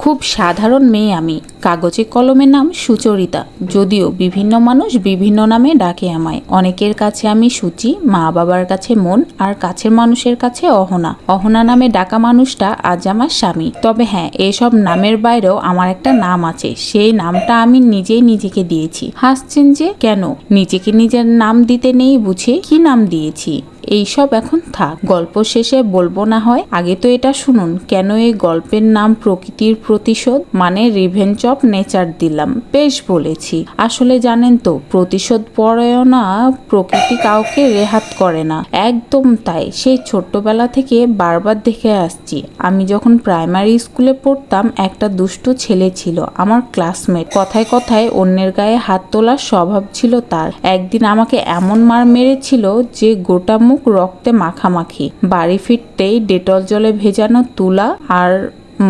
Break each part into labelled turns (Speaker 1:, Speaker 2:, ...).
Speaker 1: খুব সাধারণ মেয়ে আমি। কাগজে কলমে নাম সুচরিতা। যদিও বিভিন্ন মানুষ বিভিন্ন নামে ডাকে আমায়। অনেকের কাছে আমি সুচি মা বাবার কাছে মন আর কাছের মানুষের কাছে অহনা। অহনা নামে ডাকা মানুষটা আজ আমার স্বামী। তবে হ্যাঁ এসব নামের বাইরেও আমার একটা নাম আছে। সেই নামটা আমি নিজেই নিজেকে দিয়েছি। হাসছেন যে, কেন? নিজেকে নিজের নাম দিতে নেই বুঝে কি নাম দিয়েছি? এইসব এখন থাক। গল্প শেষে বলব না হয়, আগে তো এটা শুনুন, কেন এই গল্পের নাম প্রকৃতির প্রতিশোধ মানে রিভেঞ্জ অফ নেচার দিলাম। বেশ বলেছি। আসলে জানেন তো, প্রতিশোধ পরায়ণা প্রকৃতি কাউকে রেহাত করে না। একদম তাই। সেই ছোট্টবেলা থেকে বারবার দেখে আসছি। আমি যখন প্রাইমারি স্কুলে পড়তাম, একটা দুষ্টু ছেলে ছিল, আমার ক্লাসমেট কথায় কথায় অন্যের গায়ে হাত তোলার স্বভাব ছিল তার। একদিন আমাকে এমন মার মেরেছিল যে গোটা মুখ রক্তে মাখামাখি। বাড়ি ফিরতেই ডেটল জলে ভেজানো তুলা আর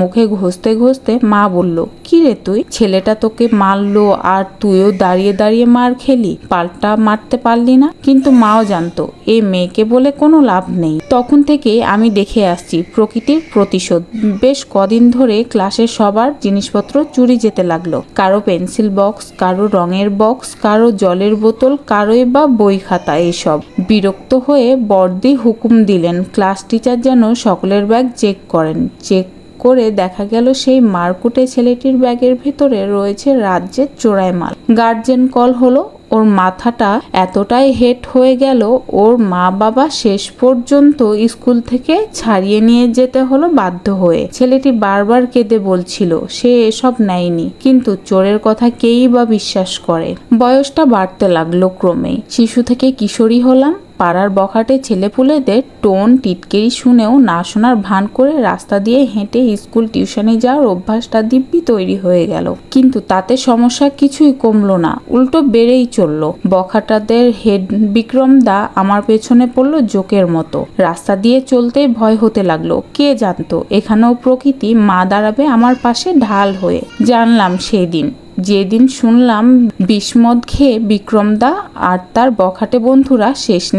Speaker 1: মুখে ঘষতে ঘষতে মা বলল, কি রে তুই? ছেলেটা তোকে মারলো আর তুইও দাঁড়িয়ে দাঁড়িয়ে মার খেলি। পাল্টা মারতে পারলি না? কিন্তু মাও জানতো, এ মেয়েকে বলে কোনো লাভ নেই। তখন থেকে আমি দেখে আসছি, প্রকৃতির প্রতিশোধ। বেশ কদিন ধরে ক্লাসের সবার জিনিসপত্র চুরি যেতে লাগল। কারও পেন্সিল বক্স, কারও রঙের বক্স, কারও জলের বোতল, কারোই বা বই খাতা, এসব। বিরক্ত হয়ে বর্দি হুকুম দিলেন। ক্লাস টিচার যেন সকলের ব্যাগ চেক করেন। চেক করে দেখা গেল সেই মারকুটে ছেলেটির ব্যাগের ভেতরে রয়েছে রাজ্যের চোরাই মাল। গার্জেন কল হলো, ওর মাথাটা এতটাই হেট হয়ে গেল, ওর মা বাবা শেষ পর্যন্ত স্কুল থেকে ছাড়িয়ে নিয়ে যেতে হলো বাধ্য হয়ে। ছেলেটি বারবার কেঁদে বলছিল, সে এসব নেয়নি। কিন্তু চোরের কথা কেই বা বিশ্বাস করে? বয়সটা বাড়তে লাগল ক্রমেই। শিশু থেকে কিশোরী হলাম পাড়ার বখাটে ছেলেপুলেদের টোন টিটকেরি শুনেও না শোনার ভান করে রাস্তা দিয়ে হেঁটে স্কুল টিউশনে যাওয়ার অভ্যাসটা দিব্যি তৈরি হয়ে গেল। কিন্তু তাতে সমস্যা কিছুই কমলো না, উল্টো বেড়েই চলল। বখাটাদের হেড বিক্রম দা আমার পেছনে পড়ল জোকের মতো। রাস্তা দিয়ে চলতেই ভয় হতে লাগল। কে জানতো? এখানেও প্রকৃতি মা দাঁড়াবে আমার পাশে ঢাল হয়ে। জানলাম সেদিন। যেদিন শুনলাম বিস্মদ খেয়ে বিক্রমদা আর তার বখাটে বন্ধুরা শেষ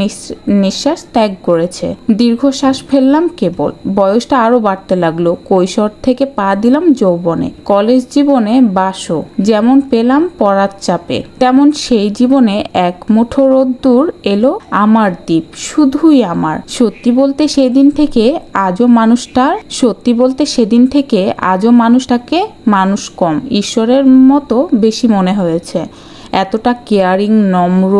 Speaker 1: নিঃশ্বাস ত্যাগ করেছে। দীর্ঘশ্বাস ফেললাম কেবল। বয়সটা আরও বাড়তে লাগল। কৈশোর থেকে পা দিলাম যৌবনে। কলেজ জীবনে বাসো যেমন পেলাম পড়ার চাপে। তেমন সেই জীবনে এক মুঠো রোদ্দুর এলো আমার দ্বীপ। শুধুই আমার। সত্যি বলতে সেদিন থেকে আজও মানুষটার সত্যি বলতে সেদিন থেকে আজও মানুষটাকে মানুষ কম। ঈশ্বরের মতো বেশি মনে হয়েছে। এতটা কেয়ারিং, নম্র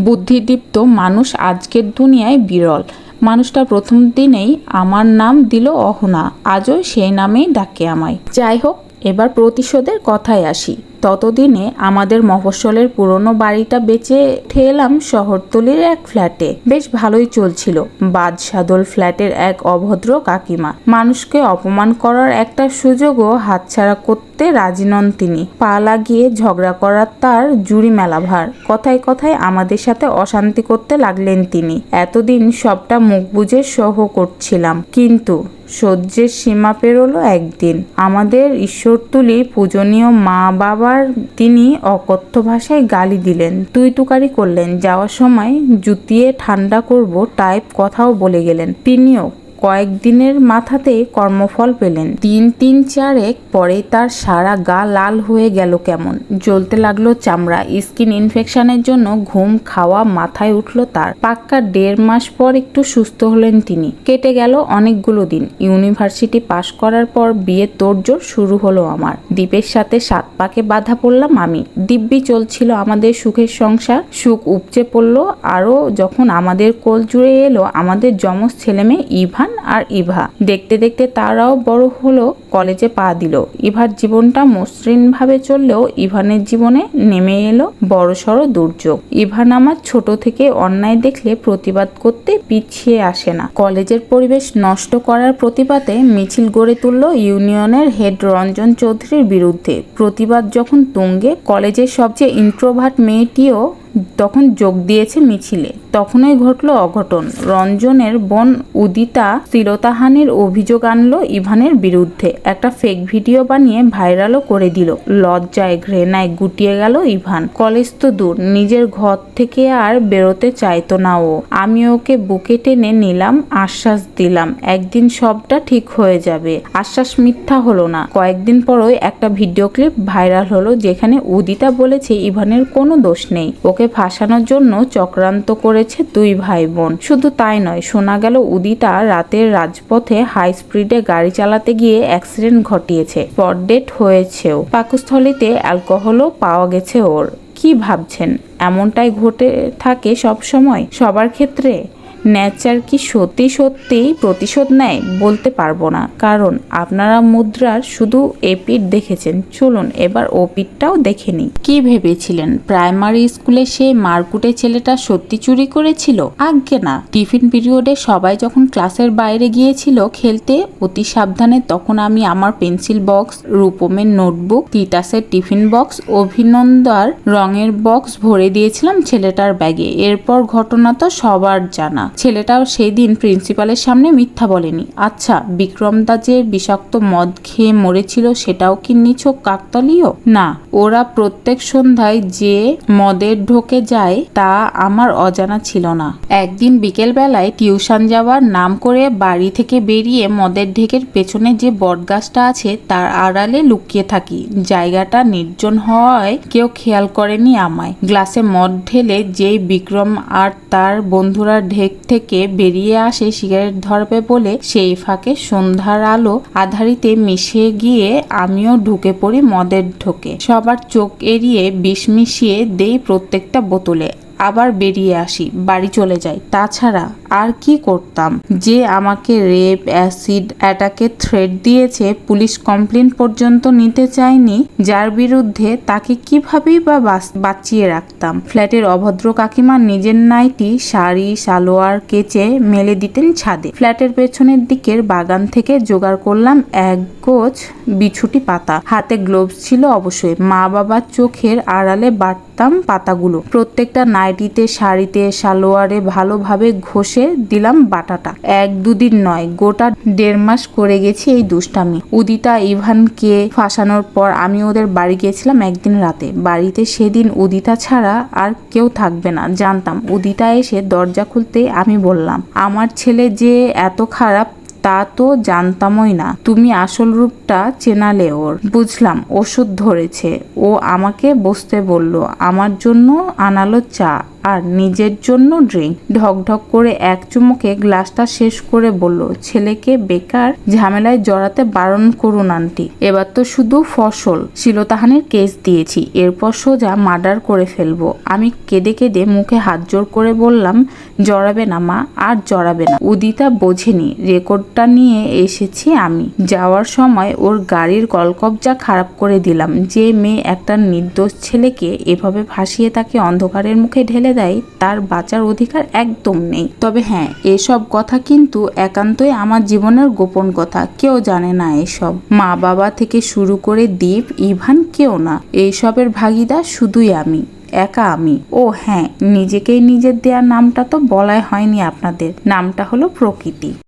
Speaker 1: বুদ্ধিদীপ্ত মানুষ আজকের দুনিয়ায় বিরল। মানুষটা প্রথম দিনেই আমার নাম দিল অহনা, আজও সেই নামেই ডাকে আমায়। যাই হোক, এবার প্রতিশোধের কথায় আসি। ততদিনে আমাদের মফস্বলের পুরনো বাড়িটা বেচে উঠে এলাম শহরতলির এক ফ্ল্যাটে। বেশ ভালোই চলছিল। বাদশাদল ফ্ল্যাটের এক অভদ্র কাকিমা। মানুষকে অপমান করার একটা সুযোগও হাতছাড়া করতে রাজি নন তিনি। পা লাগিয়ে ঝগড়া করার তার জুড়ি মেলা ভার কথায় কথায় আমাদের সাথে অশান্তি করতে লাগলেন তিনি। এতদিন সবটা মুখ বুঝে সহ করছিলাম। কিন্তু সহ্যের সীমা পেরোলো একদিন। আমাদের ঈশ্বরতুলি পূজনীয় মা বাবার তিনি অকথ্য ভাষায় গালি দিলেন তুই তুকারি করলেন, যাওয়ার সময় জুতিয়ে ঠান্ডা করব টাইপ কথাও বলে গেলেন। তিনিও কয়েকদিনের মাথাতে কর্মফল পেলেন। তিন তিন চারেক পরে তার সারা গা লাল হয়ে গেল কেমন। জ্বলতে লাগল চামড়া। স্কিন ইনফেকশনের জন্য ঘুম খাওয়া মাথায় উঠল তার। পাক্কা দেড় মাস পর একটু সুস্থ হলেন তিনি। কেটে গেল অনেকগুলো দিন। ইউনিভার্সিটি পাশ করার পর বিয়ে তোড়জোড় শুরু হলো আমার। দ্বীপের সাথে সাত পাকে বাধা পড়লাম আমি। দিব্যি চলছিল আমাদের সুখের সংসার। সুখ উপচে পড়ল। আরও যখন আমাদের কোল জুড়ে এলো, আমাদের যমজ ছেলে মেয়ে ইভান আর ইভা। দেখতে দেখতে তারাও বড় হলো, কলেজে পা দিল। ইভার জীবনটা মসৃণ ভাবে চললেও ইভানের জীবনে নেমে এলো বড়সড় দুর্যোগ। ইভান আমার ছোট থেকে অন্যায় দেখলে প্রতিবাদ করতে পিছিয়ে আসে না। কলেজের পরিবেশ নষ্ট করার প্রতিবাদে মিছিল গড়ে তুলল ইউনিয়নের হেড রঞ্জন চৌধুরীর বিরুদ্ধে। প্রতিবাদ যখন তুঙ্গে, কলেজের সবচেয়ে ইন্ট্রোভার্ট মেয়েটিও তখন যোগ দিয়েছে মিছিলে। তখনই ঘটল অঘটন। রঞ্জনের বোন উদিতা তিলোতাহানির অভিযোগ আনলো ইভানের বিরুদ্ধে। একটা ফেক ভিডিও বানিয়ে ভাইরালও করে দিল। লজ্জায় ঘৃণায় গুটিয়ে গেল ইভান। কলেজ তো দূর, নিজের ঘর থেকে আর বেরোতে চাইতো না ও। আমি ওকে বুকে টেনে নিলাম, আশ্বাস দিলাম, একদিন সবটা ঠিক হয়ে যাবে। আশ্বাস মিথ্যা হলো না। কয়েকদিন পরই একটা ভিডিও ক্লিপ ভাইরাল হলো, যেখানে উদিতা বলেছে ইভানের কোনো দোষ নেই। ওকে ফাঁসানোর জন্য চক্রান্ত করেছে দুই ভাই বোন শুধু তাই নয়, শোনা গেল উদিতা রাতের রাজপথে হাই স্পিডে গাড়ি চালাতে গিয়ে অ্যাক্সিডেন্ট ঘটিয়েছে পরডেট ডেট হয়েছেও। পাকস্থলিতে অ্যালকোহলও পাওয়া গেছে ওর। কি ভাবছেন? এমনটাই ঘটে থাকে সব সময় সবার ক্ষেত্রে? ন্যাচার কি সত্যি সত্যিই প্রতিশোধ নেয় বলতে পারব না। কারণ আপনারা মুদ্রার শুধু এপিট দেখেছেন। চলুন এবার ও পিঠটাও দেখে নিই। কি ভেবেছিলেন? প্রাইমারি স্কুলে সেই মারকুটে ছেলেটা সত্যি চুরি করেছিল? আজ্ঞে না। টিফিন পিরিয়ডে সবাই যখন ক্লাসের বাইরে গিয়েছিল খেলতে, অতি সাবধানে তখন আমি আমার পেন্সিল বক্স, রূপমের নোটবুক, তিতাসের টিফিন বক্স, অভিনন্দার রঙের বক্স ভরে দিয়েছিলাম ছেলেটার ব্যাগে। এরপর ঘটনা তো সবার জানা। ছেলেটাও সেই দিন প্রিন্সিপালের সামনে মিথ্যা বলেনি। আচ্ছা বিক্রমদা যে বিষাক্ত মদ খেয়ে মরেছিল সেটাও কি নিছক কাকতালীয়? না, ওরা প্রত্যেক সন্ধ্যায় যে মদের ঢোকে যায় তা আমার অজানা ছিল না। একদিন বিকেল বেলায় টিউশন যাওয়ার নাম করে বাড়ি থেকে বেরিয়ে মদের ঢেকের পেছনে যে বটগাছটা আছে তার আড়ালে লুকিয়ে থাকি। জায়গাটা নির্জন হওয়ায় কেউ খেয়াল করেনি আমায়। গ্লাসে মদ ঢেলে যেই বিক্রম আর তার বন্ধুরা ঢেক থেকে বেরিয়ে আসে সিগারেট ধরবে বলে। সেই ফাঁকে সন্ধ্যার আলো আধারিতে মিশে গিয়ে আমিও ঢুকে পড়ি মদের ঢোকে। সবার চোখ এড়িয়ে বিষ মিশিয়ে দেই প্রত্যেকটা বোতলে। আবার বেরিয়ে আসি, বাড়ি চলে যাই। তাছাড়া আর কি করতাম? যে আমাকে রেপ, অ্যাসিড, অ্যাটাকে থ্রেট দিয়েছে, পুলিশ কমপ্লেন পর্যন্ত নিতে চায়নি, যার বিরুদ্ধে তাকে কিভাবেই বা বাঁচিয়ে রাখতাম? ফ্ল্যাটের অভদ্র কাকিমা নিজের নাইটি, শাড়ি, সালোয়ার কেচে মেলে দিতেন ছাদে। ফ্ল্যাটের পেছনের দিকের বাগান থেকে জোগাড় করলাম এক গোছ বিছুটি পাতা। হাতে গ্লোভস ছিল অবশ্যই। মা বাবার চোখের আড়ালে বাটতাম পাতাগুলো। প্রত্যেকটা নাইটিতে শাড়িতে, সালোয়ারে ভালোভাবে ঘষে দিলাম বাটাটা। এক দুদিন নয়, গোটা দেড় মাস করে গেছি এই দুষ্টামি। উদিতা, ইভানকে ফাঁসানোর পর আমি ওদের বাড়ি গিয়েছিলাম একদিন রাতে। বাড়িতে সেদিন উদিতা ছাড়া আর কেউ থাকবে না, জানতাম। উদিতা এসে দরজা খুলতে আমি বললাম, আমার ছেলে যে এত খারাপ তা তো জানতামই না। তুমি আসল রূপটা চেনালে ওর। বুঝলাম, ওষুধ ধরেছে। ও আমাকে বসতে বলল, আমার জন্য আনালো চা। আর নিজের জন্য ড্রিঙ্ক। ঢক ঢক করে এক চুমুকে গ্লাসটা শেষ করে বলল, ছেলেকে বেকার ঝামেলায় জড়াতে বারণ করুন, আন্টি। এবার তো শুধু ফসল। শিলতাহানির কেস দিয়েছি। এরপর সোজা মার্ডার করে ফেলব। আমি কেঁদে কেঁদে মুখে হাত জোর করে বললাম, জড়াবে না মা, আর জড়াবে না। উদিতা বোঝেনি, রেকর্ডটা নিয়ে এসেছি আমি। যাওয়ার সময় ওর গাড়ির কলকবজা খারাপ করে দিলাম। যে মেয়ে একটা নির্দোষ ছেলেকে এভাবে ভাসিয়ে তাকে অন্ধকারের মুখে ঢেলে দেয়, তার বাঁচার অধিকার একদম নেই। তবে হ্যাঁ এসব কথা কিন্তু একান্তই আমার জীবনের গোপন কথা। কেউ জানে না এসব। মা বাবা থেকে শুরু করে দ্বীপ ইভান কেউ না। এইসবের ভাগিদার শুধুই আমি, একা আমি। ও হ্যাঁ নিজেকেই নিজের দেয়া নামটা তো বলাই হয়নি আপনাদের। নামটা হলো প্রকৃতি।